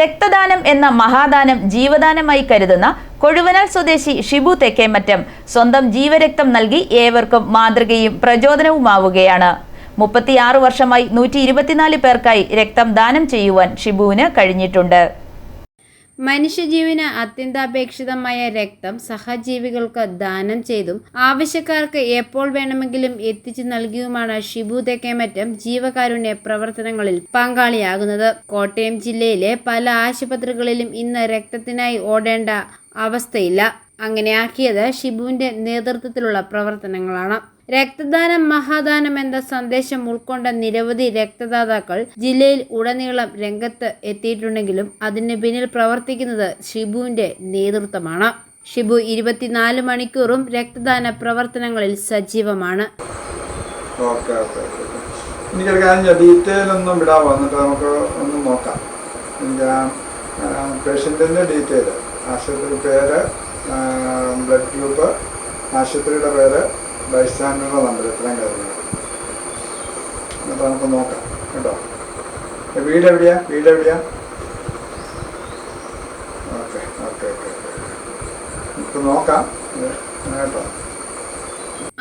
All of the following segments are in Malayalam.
രക്തദാനം എന്ന മഹാദാനം ജീവദാനമായി കരുതുന്ന കൊഴുവനാൽ സ്വദേശി ഷിബു തെക്കേമറ്റം സ്വന്തം ജീവരക്തം നൽകി ഏവർക്കും മാതൃകയും പ്രചോദനവുമാവുകയാണ്. മുപ്പത്തിയാറ് വർഷമായി നൂറ്റി ഇരുപത്തിനാല് പേർക്കായി രക്തം ദാനം ചെയ്യുവാൻ ഷിബുവിന് കഴിഞ്ഞിട്ടുണ്ട്. മനുഷ്യജീവന് അത്യന്താപേക്ഷിതമായ രക്തം സഹജീവികൾക്ക് ദാനം ചെയ്തും ആവശ്യക്കാർക്ക് എപ്പോൾ വേണമെങ്കിലും എത്തിച്ചു നൽകിയുമാണ് ഷിബു തെക്കേമറ്റം ജീവകാരുണ്യ പ്രവർത്തനങ്ങളിൽ പങ്കാളിയാകുന്നത്. കോട്ടയം ജില്ലയിലെ പല ആശുപത്രികളിലും ഇന്ന് രക്തത്തിനായി ഓടേണ്ട അവസ്ഥയില്ല. അങ്ങനെയാക്കിയത് ഷിബുവിന്റെ നേതൃത്വത്തിലുള്ള പ്രവർത്തനങ്ങളാണ്. രക്തദാനം മഹാദാനം എന്ന സന്ദേശം ഉൾക്കൊണ്ട നിരവധി രക്തദാതാക്കൾ ജില്ലയിൽ ഉടനീളം രംഗത്ത് എത്തിയിട്ടുണ്ടെങ്കിലും അതിന് പിന്നിൽ പ്രവർത്തിക്കുന്നത് ഷിബുവിന്റെ നേതൃത്വമാണ്. ഷിബു ഇരുപത്തിനാല് മണിക്കൂറും രക്തദാന പ്രവർത്തനങ്ങളിൽ സജീവമാണ്. ഡീറ്റെയിൽ ഒന്നും ഒന്ന് നോക്കാം. ഡീറ്റെയിൽ. ആശുപത്രി പേര് ബ്ലഡ് ഗ്രൂപ്പ് ആശുപത്രിയുടെ പേര് ബൈസ്റ്റാൻഡറുടെ നമ്പർ ഇത്രയും കാര്യങ്ങൾ എന്നിട്ട് നമുക്ക് നോക്കാം. കേട്ടോ? വീട് എവിടെയാ? വീട് എവിടെയാ? ഓക്കെ ഓക്കെ ഓക്കെ നമുക്ക് നോക്കാം. കേട്ടോ?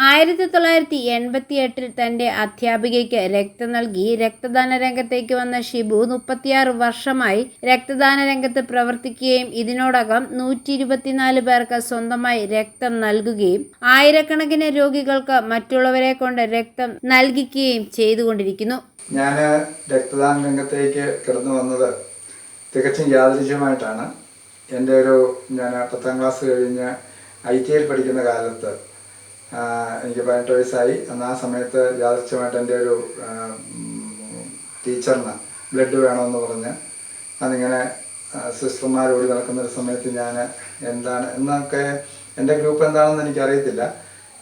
ആയിരത്തി തൊള്ളായിരത്തി എൺപത്തി എട്ടിൽ തന്റെ അധ്യാപികയ്ക്ക് രക്തം നൽകി രക്തദാന രംഗത്തേക്ക് വന്ന ഷിബു മുപ്പത്തിയാറ് വർഷമായി രക്തദാന രംഗത്ത് പ്രവർത്തിക്കുകയും ഇതിനോടകം നൂറ്റി ഇരുപത്തിനാല് പേർക്ക് സ്വന്തമായി രക്തം നൽകുകയും ആയിരക്കണക്കിന് രോഗികൾക്ക് മറ്റുള്ളവരെ കൊണ്ട് രക്തം നൽകിക്കുകയും ചെയ്തുകൊണ്ടിരിക്കുന്നു. ഞാൻ രക്തദാന രംഗത്തേക്ക് കടന്നു വന്നത് തികച്ചും യാദൃശ്യമായിട്ടാണ് എന്റെ ഒരു ഞാൻ പത്താം ക്ലാസ് കഴിഞ്ഞ് ഐ ടി ഐയിൽ പഠിക്കുന്ന കാലത്ത് എനിക്ക് പതിനെട്ട് വയസ്സായി. അന്ന് ആ സമയത്ത് യാദൃശ്യമായിട്ട് എന്റെ ഒരു ടീച്ചറിന് ബ്ലഡ് വേണമെന്ന് പറഞ്ഞ് അതിങ്ങനെ സിസ്റ്റർമാർ ഓടി നടക്കുന്ന ഒരു സമയത്ത് ഞാൻ എന്താണ് എന്നൊക്കെ എന്റെ ഗ്രൂപ്പ് എന്താണെന്ന് എനിക്കറിയത്തില്ല.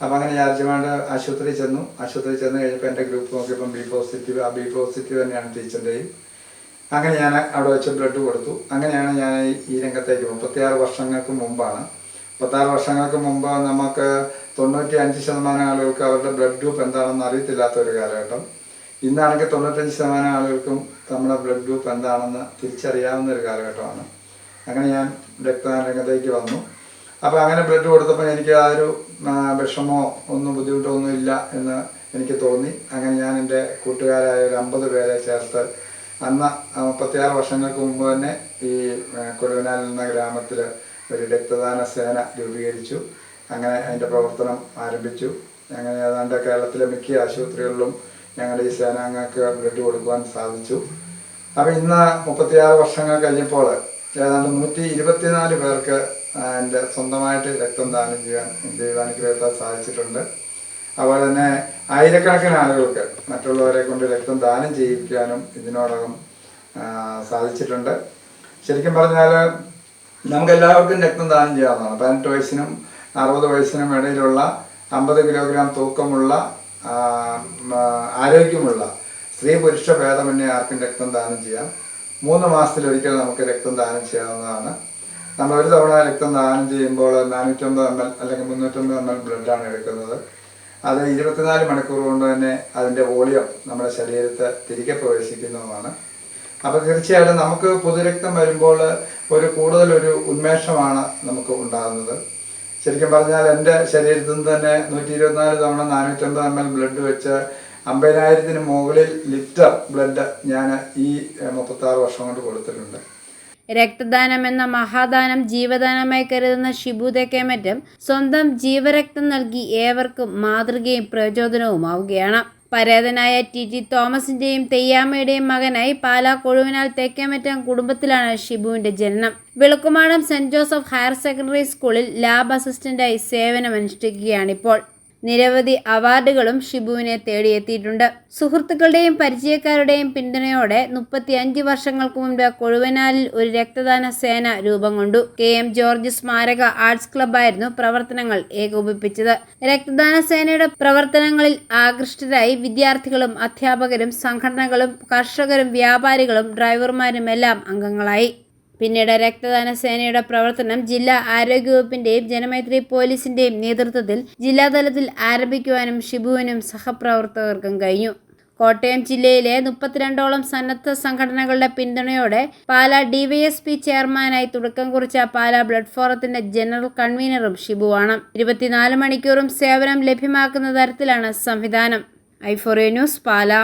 അപ്പം അങ്ങനെ യാദൃശ്യമായിട്ട് ആശുപത്രിയിൽ ചെന്നു. ആശുപത്രിയിൽ ചെന്ന് കഴിഞ്ഞപ്പോൾ എന്റെ ഗ്രൂപ്പ് നോക്കിയപ്പം ബി പോസിറ്റീവ് ആ ബി പോസിറ്റീവ് തന്നെയാണ് ടീച്ചറിന്റെയും. അങ്ങനെ ഞാൻ അവിടെ വെച്ച് ബ്ലഡ് കൊടുത്തു. അങ്ങനെയാണ് ഞാൻ ഈ രംഗത്തേക്ക് മുപ്പത്തിയാറ് വർഷങ്ങൾക്ക് മുമ്പാണ്. മുപ്പത്താറ് വർഷങ്ങൾക്ക് മുമ്പ് നമുക്ക് തൊണ്ണൂറ്റി അഞ്ച് ശതമാനം ആളുകൾക്ക് അവരുടെ ബ്ലഡ് ഗ്രൂപ്പ് എന്താണെന്ന് അറിയത്തില്ലാത്ത ഒരു കാലഘട്ടം. ഇന്നാണെങ്കിൽ തൊണ്ണൂറ്റഞ്ച് ശതമാനം ആളുകൾക്കും നമ്മുടെ ബ്ലഡ് ഗ്രൂപ്പ് എന്താണെന്ന് തിരിച്ചറിയാവുന്ന ഒരു കാലഘട്ടമാണ്. അങ്ങനെ ഞാൻ രക്തദാന രംഗത്തേക്ക് വന്നു. അപ്പോൾ അങ്ങനെ ബ്ലഡ് കൊടുത്തപ്പോൾ എനിക്ക് ആ ഒരു വിഷമോ ഒന്നും ബുദ്ധിമുട്ടോ ഒന്നും ഇല്ല എന്ന് എനിക്ക് തോന്നി. അങ്ങനെ ഞാൻ എന്റെ കൂട്ടുകാരായ ഒരു അമ്പത് പേരെ ചേർത്ത് അന്ന് മുപ്പത്തിയാറ് വർഷങ്ങൾക്ക് മുമ്പ് തന്നെ ഈ കൊടുവനാൽ എന്ന ഗ്രാമത്തിൽ ഒരു രക്തദാന സേന രൂപീകരിച്ചു. അങ്ങനെ അതിന്റെ പ്രവർത്തനം ആരംഭിച്ചു. അങ്ങനെ ഏതാണ്ട് കേരളത്തിലെ മിക്ക ആശുപത്രികളിലും ഞങ്ങളുടെ ഈ സേനാംഗങ്ങൾക്ക് ബ്ലഡ് കൊടുക്കുവാൻ സാധിച്ചു. അപ്പോൾ ഇന്ന് മുപ്പത്തിയാറ് വർഷങ്ങൾ കഴിഞ്ഞപ്പോൾ ഏതാണ്ട് നൂറ്റി ഇരുപത്തിനാല് പേർക്ക് എന്റെ സ്വന്തമായിട്ട് രക്തം ദാനം ചെയ്യാൻ ദൈവാനുഗ്രഹത്താൽ സാധിച്ചിട്ടുണ്ട്. അതുപോലെ തന്നെ ആയിരക്കണക്കിന് ആളുകൾക്ക് മറ്റുള്ളവരെ കൊണ്ട് രക്തം ദാനം ചെയ്യിക്കാനും ഇതിനോടകം സാധിച്ചിട്ടുണ്ട്. ശരിക്കും പറഞ്ഞാൽ നമുക്ക് എല്ലാവർക്കും രക്തം ദാനം ചെയ്യാവുന്നതാണ്. പതിനെട്ട് വയസ്സിനും അറുപത് വയസ്സിനും ഇടയിലുള്ള അമ്പത് കിലോഗ്രാം തൂക്കമുള്ള ആരോഗ്യമുള്ള സ്ത്രീ പുരുഷ ഭേദമന്യേ ആർക്കും രക്തം ദാനം ചെയ്യാം. മൂന്ന് മാസത്തിലൊരിക്കൽ നമുക്ക് രക്തം ദാനം ചെയ്യാവുന്നതാണ്. നമ്മൾ ഒരു തവണ രക്തം ദാനം ചെയ്യുമ്പോൾ നാനൂറ്റമ്പത് എം എൽ അല്ലെങ്കിൽ മുന്നൂറ്റമ്പത് എം എൽ ബ്ലഡാണ് എടുക്കുന്നത്. അത് ഇരുപത്തിനാല് മണിക്കൂർ കൊണ്ട് തന്നെ അതിന്റെ വോളിയം നമ്മുടെ ശരീരത്തെ തിരികെ പ്രവേശിക്കുന്നതുമാണ്. അപ്പോൾ തീർച്ചയായിട്ടും നമുക്ക് പൊതുരക്തം വരുമ്പോൾ ഒരു കൂടുതലൊരു ഉന്മേഷമാണ് നമുക്ക് ഉണ്ടാകുന്നത്. ശരിക്കും പറഞ്ഞാൽ എന്റെ ശരീരത്തിൽ നിന്ന് തന്നെ നൂറ്റി ഇരുപത്തിനാല് തവണ നാനൂറ്റമ്പത് എം എൽ ബ്ലഡ് വെച്ച് അമ്പതിനായിരത്തിന് മുകളിൽ ലിറ്റർ ബ്ലഡ് ഞാൻ ഈ മുപ്പത്താറ് വർഷം കൊണ്ട് കൊടുത്തിട്ടുണ്ട്. രക്തദാനം എന്ന മഹാദാനം ജീവദാനമായി കരുതുന്ന ഷിബു തെക്കേമറ്റം സ്വന്തം ജീവരക്തം നൽകി ഏവർക്കും മാതൃകയും പ്രചോദനവുമാവുകയാണ്. പരേതനായ ടി ടി തോമസിന്റെയും തെയ്യാമ്മയുടെയും മകനായി പാലാ കൊഴുവിനാൽ തെക്കേമറ്റം കുടുംബത്തിലാണ് ഷിബുവിന്റെ ജനനം. Vilakkumadam saint Joseph higher secondary സ്കൂളിൽ ലാബ് അസിസ്റ്റന്റായി സേവനമനുഷ്ഠിക്കുകയാണിപ്പോൾ. നിരവധി അവാർഡുകളും ഷിബുവിനെ തേടിയെത്തിയിട്ടുണ്ട്. സുഹൃത്തുക്കളുടെയും പരിചയക്കാരുടെയും പിന്തുണയോടെ മുപ്പത്തി അഞ്ച് വർഷങ്ങൾക്ക് മുമ്പ് കൊഴുവനാലിൽ ഒരു രക്തദാന സേന രൂപം കൊണ്ടു. കെ എം ജോർജ് സ്മാരക ആർട്സ് ക്ലബ്ബായിരുന്നു പ്രവർത്തനങ്ങൾ ഏകോപിപ്പിച്ചത്. രക്തദാന സേനയുടെ പ്രവർത്തനങ്ങളിൽ ആകൃഷ്ടരായി വിദ്യാർത്ഥികളും അധ്യാപകരും സംഘടനകളും കർഷകരും വ്യാപാരികളും ഡ്രൈവർമാരും എല്ലാം അംഗങ്ങളായി. പിന്നീട് രക്തദാന സേനയുടെ പ്രവർത്തനം ജില്ലാ ആരോഗ്യവകുപ്പിന്റെയും ജനമൈത്രി പോലീസിന്റെയും നേതൃത്വത്തിൽ ജില്ലാതലത്തിൽ ആരംഭിക്കുവാനും ഷിബുവിനും സഹപ്രവർത്തകർക്കും കഴിഞ്ഞു. കോട്ടയം ജില്ലയിലെ മുപ്പത്തിരണ്ടോളം സന്നദ്ധ സംഘടനകളുടെ പിന്തുണയോടെ പാലാ ഡിവൈഎസ്പി ചെയർമാനായി തുടക്കം കുറിച്ച പാലാ ബ്ലഡ് ഫോറത്തിന്റെ ജനറൽ കൺവീനറും ഷിബുവാണ്. ഇരുപത്തിനാല് മണിക്കൂറും സേവനം ലഭ്യമാക്കുന്ന തരത്തിലാണ് സംവിധാനം. ഐഫോറിയ ന്യൂസ് പാലാ.